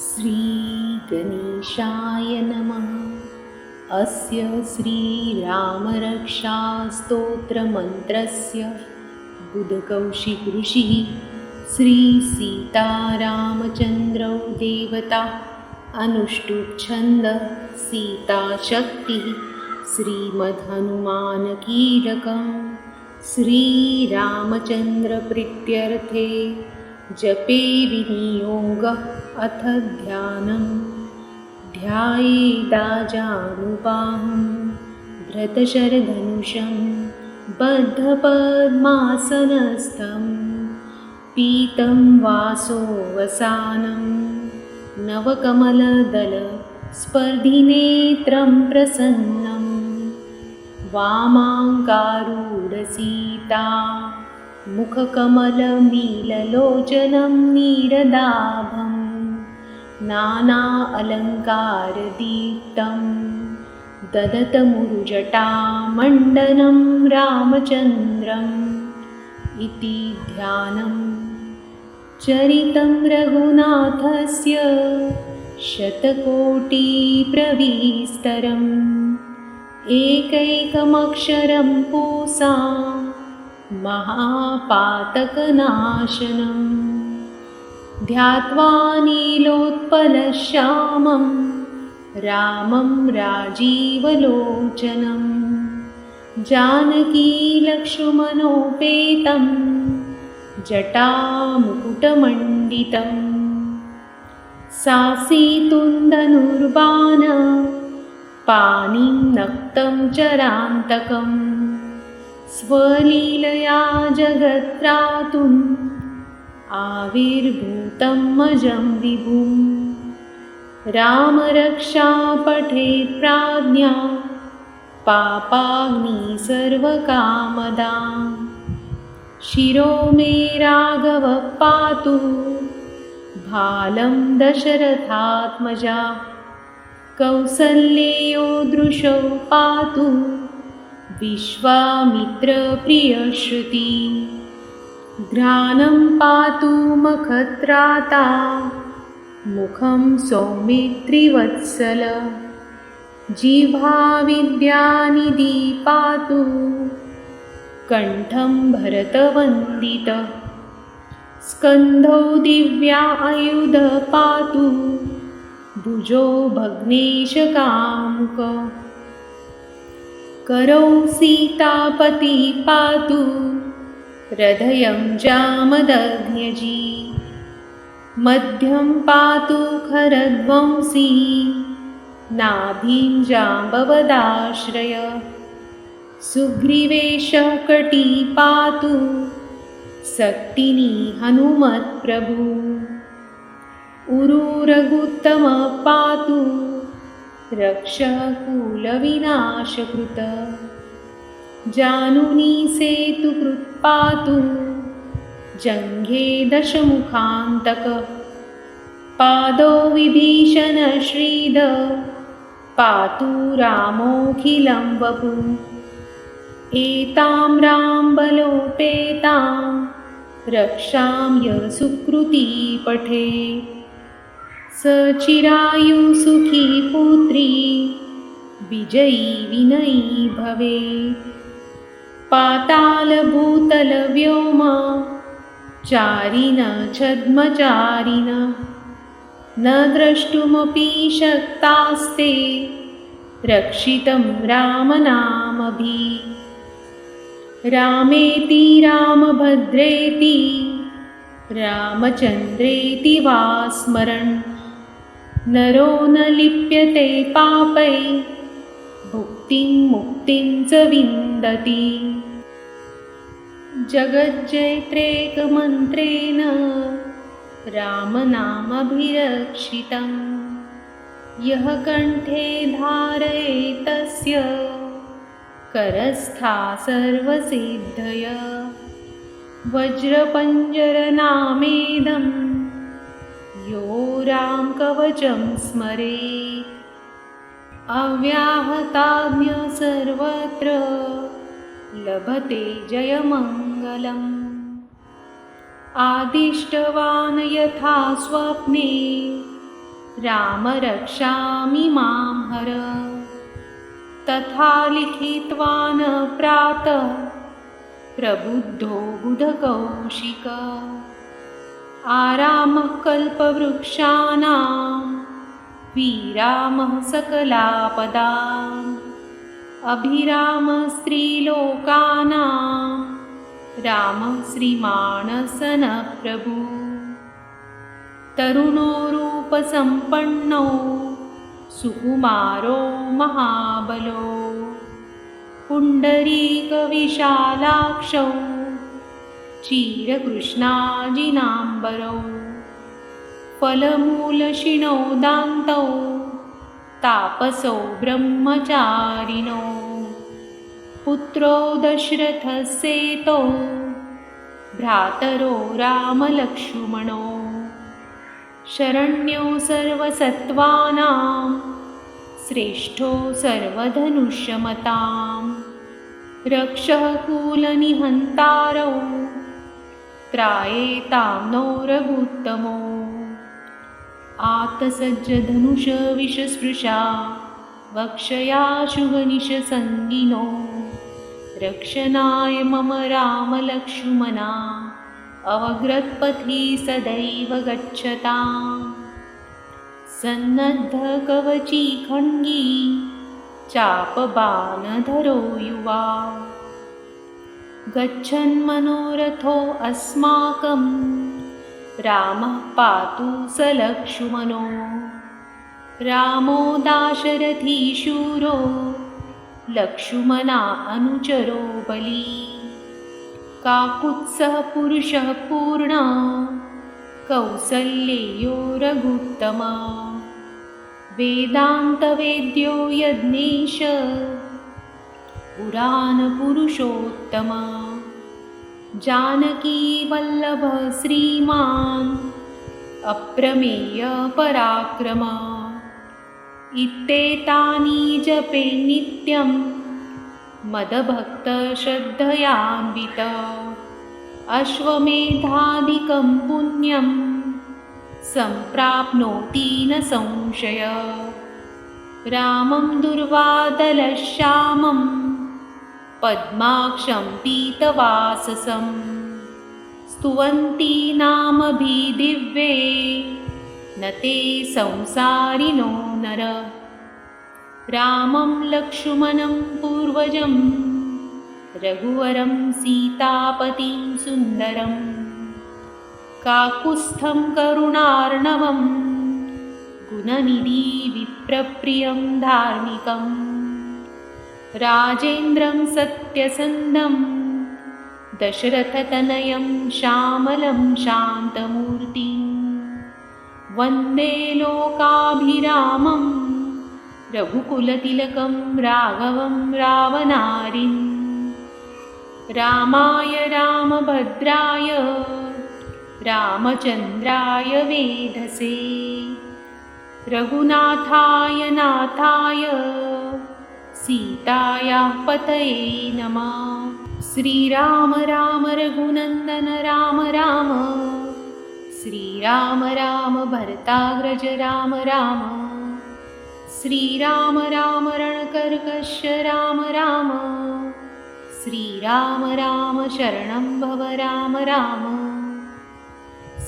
श्रीगणेशाय नमः। अस्य श्रीरामरक्षास्तोत्रमन्त्रस्य बुधकौशिकृषिः श्रीसीतारामचन्द्रौ देवता अनुष्टुप्छन्दः सीताशक्तिः श्रीमद्हनुमानकीलकं श्रीरामचन्द्रप्रीत्यर्थे जपे विनियोगः अथ ध्यानं ध्यायेदाजानुबाहं धृतशरधनुषं बद्धपद्मासनस्थं पीतं वासोऽवसानं नवकमलदलस्पर्धिनेत्रं प्रसन्नं वामाङ्कारूढसीता मुखकमलमीललोचनं नीरदाभं नाना अलङ्कारदीप्तं ददतमुरुजटामण्डनं रामचन्द्रम् इति ध्यानं। चरितं रघुनाथस्य शतकोटिप्रविस्तरम् एकैकमक्षरं पूसा महापातकनाशनं ध्यात्वा नीलोत्पलश्यामं रामं राजीवलोचनं। जानकीलक्ष्मणोपेतं जटामुकुटमण्डितं। सासीतुन्दनुर्बाण पाणिं नक्तं चरान्तकम्। स्वलीलया जगत्रातुम् आविर्भूतं मजं विभुं रामरक्षा पठेत् प्राज्ञा पापाग्नि सर्वकामदा। शिरो मे राघवः पातु भालं दशरथात्मजा कौसल्येयो दृशौ पातु विश्वामित्रप्रियश्रुति। घ्राणं पातु मखत्राता मुखं सौमित्रिवत्सल। जिह्वाविद्यानिधि पातु कण्ठं भरतवन्दित। स्कन्धौ दिव्या आयुध पातु भुजो करौ सीतापति पातु हृदयं जामदग्न्यजी। मध्यं पातु खरध्वंसी नाभिं जाम्बवदाश्रय। सुग्रीवेशः कटी पातु सक्तिनी हनुमत्प्रभु उरुरघुत्तमः पातु रक्षकुलविनाशकृत। जानुनी सेतुकृत्पातु जङ्घे दशमुखान्तक। पादौ विभीषणश्रीद पातु रामोऽखिलं वपु। एतां राम्बलोपेतां रक्षां यः सुकृती पठेत् सचिरायुसुखी पुत्री विजयी विनयी भवेत्। पातालभूतलव्योम चारिण छद्मचारिण न द्रष्टुमपि शक्तास्ते रक्षितं रामनामभि। रामेति रामभद्रेति रामचन्द्रेति वा स्मरन् नरो न लिप्यते पापै। भुक्तिं मुक्तिं च विन्दति। जगज्जैत्रेकमन्त्रेण रामनामभिरक्षितं यः कण्ठे धारयेतस्य करस्था सर्वसिद्धय। वज्रपञ्जरनामेदम् यो रामकवचं स्मरेत्। अव्याहताज्ञ सर्वत्र लभते जयमङ्गलम्। आदिष्टवान् यथा स्वप्ने राम रक्षामि मां हर। तथा लिखित्वान् प्रातः प्रबुद्धो बुधकौशिक आरामः कल्पवृक्षाणां विरामः सकलापदाम् अभिरामः स्त्रीलोकानां रामः श्रीमाणसनप्रभु तरुणो रूपसम्पन्नो सुकुमारो महाबलो। पुण्डरीकविशालाक्षौ चीरकृष्णाजिनाम्बरौ फलमूलशिणौ दान्तौ तापसौ ब्रह्मचारिणौ पुत्रो दशरथसेतौ भ्रातरो रामलक्ष्मणौ शरण्यो सर्वसत्त्वानां श्रेष्ठो सर्वधनुष्यमतां रक्षः कुलनिहन्तारौ त्रायेतां नो रघुत्तमो आतसज्जधनुषविषस्पृशा वक्षया शुभनिशसङ्गिनो रक्षणाय मम रामलक्ष्मणा अवग्रत्पथि सदैव गच्छताम् सन्नद्धकवची खङ्गी चापबाणधरो युवा गच्छन्मनोरथो अस्माकं। रामः पातु स लक्ष्मणो रामो दाशरथीशूरो लक्ष्मणा अनुचरो बली। काकुत्सः पुरुषः पूर्ण। कौसल्येयो रघुत्तमा। वेदान्तवेद्यो यज्ञेश पुराणपुरुषोत्तमा। जानकीवल्लभ श्रीमान् अप्रमेयपराक्रमा इत्येतानि जपे नित्यं मदभक्तश्रद्धयान्वित अश्वमेधादिकं पुण्यं सम्प्राप्नोति न संशय। रामं दुर्वादलश्यामं पद्माक्षं पीतवाससं। स्तुवन्ति नामभिदिव्ये न ते संसारिणो नर। रामं लक्ष्मणं पूर्वजं रघुवरं सीतापतिं सुन्दरम् काकुत्स्थं करुणार्णवं गुणनिधिविप्रप्रियं धार्मिकं राजेन्द्रं सत्यसन्दं दशरथतनयं श्यामलं शान्तमूर्तिं वन्दे लोकाभिरामं रघुकुलतिलकं राघवं रावणारिन् रामाय रामभद्राय रामचन्द्राय वेधसे रघुनाथाय नाथाय सीतायाः पतये नमः। श्रीराम राम रघुनन्दन राम राम। श्रीराम राम भरताग्रज राम राम। श्रीराम राम रणकर्कश राम राम। श्रीराम राम शरणं भव राम राम।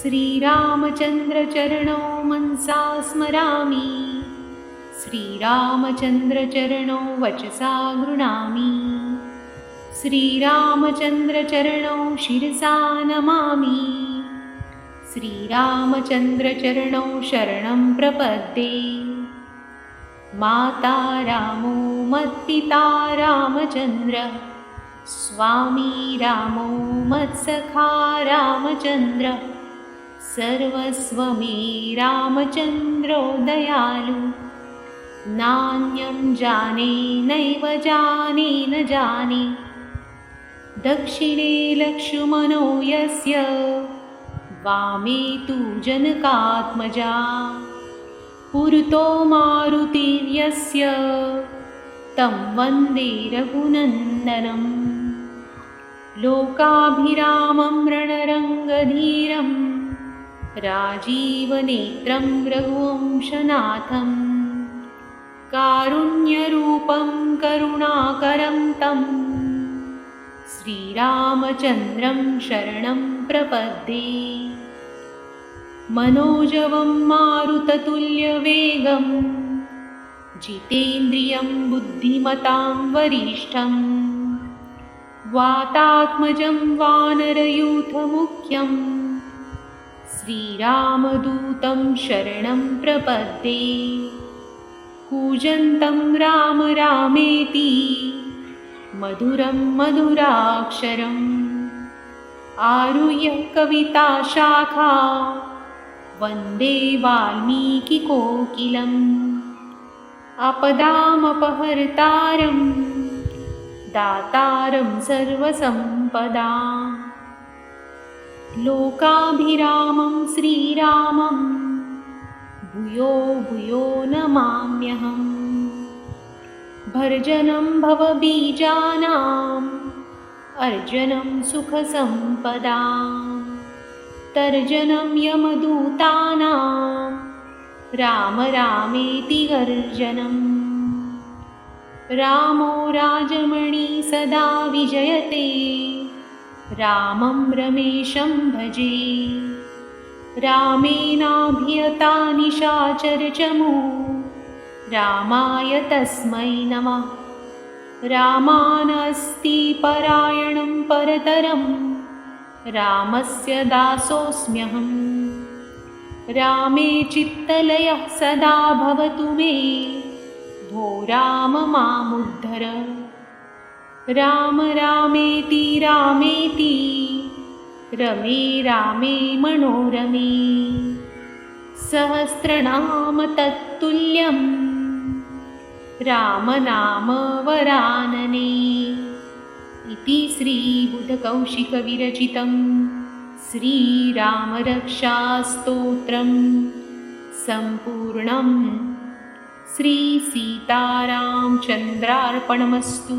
श्रीरामचन्द्रचरणौ मनसा स्मरामि श्रीरामचन्द्रचरणौ वचसा गृणामि। श्रीरामचन्द्रचरणौ शिरसा नमामि। श्रीरामचन्द्रचरणौ शरणं प्रपद्ये। माता रामो मत्पिता रामचन्द्र। स्वामी रामो मत्सखा रामचन्द्र। सर्वस्वमे रामचन्द्रो दयालु नान्यं जाने नैव जाने न जाने। दक्षिणे लक्ष्मणो यस्य वामे तु जनकात्मजा। पुरतो मारुतिर्यस्य तं वन्दे रघुनन्दनं लोकाभिरामं रणरङ्गधीर राजीवनेत्रं रघुवंशनाथं कारुण्यरूपं करुणाकरं तं। श्रीरामचन्द्रं शरणं प्रपद्ये। मनोजवं मारुततुल्यवेगं। जितेन्द्रियं बुद्धिमतां वरिष्ठं। वातात्मजं वानरयूथमुख्यम् श्रीरामदूतं शरणं प्रपद्ये कूजन्तं राम रामेति। मधुरं मधुराक्षरम्। आरुह्य कविताशाखा वन्दे वाल्मीकिकोकिलम् अपदामपहर्तारं दातारं सर्वसम्पदा लोकाभिरामं श्रीरामं भूयो भूयो नमाम्यहम् भर्जनं भवबीजानाम् अर्जनं सुखसम्पदा तर्जनं यमदूतानां राम रामेति गर्जनम् रामो राजमणि सदा विजयते रामं रमेशं भजे रामेनाभियता निशाचरचमु रामाय तस्मै नमः। रामानस्ति परायणं परतरं। रामस्य दासोऽस्म्यहम्। रामे चित्तलयः सदा भवतु मे। भो राम मामुद्धर। राम रामेति रामेति रमे रामे मनोरमे। रामनाम वरानने इति श्रीबुधकौशिकविरचितं श्रीरामरक्षास्तोत्रं सम्पूर्णम्। श्रीसीतारामचन्द्रार्पणमस्तु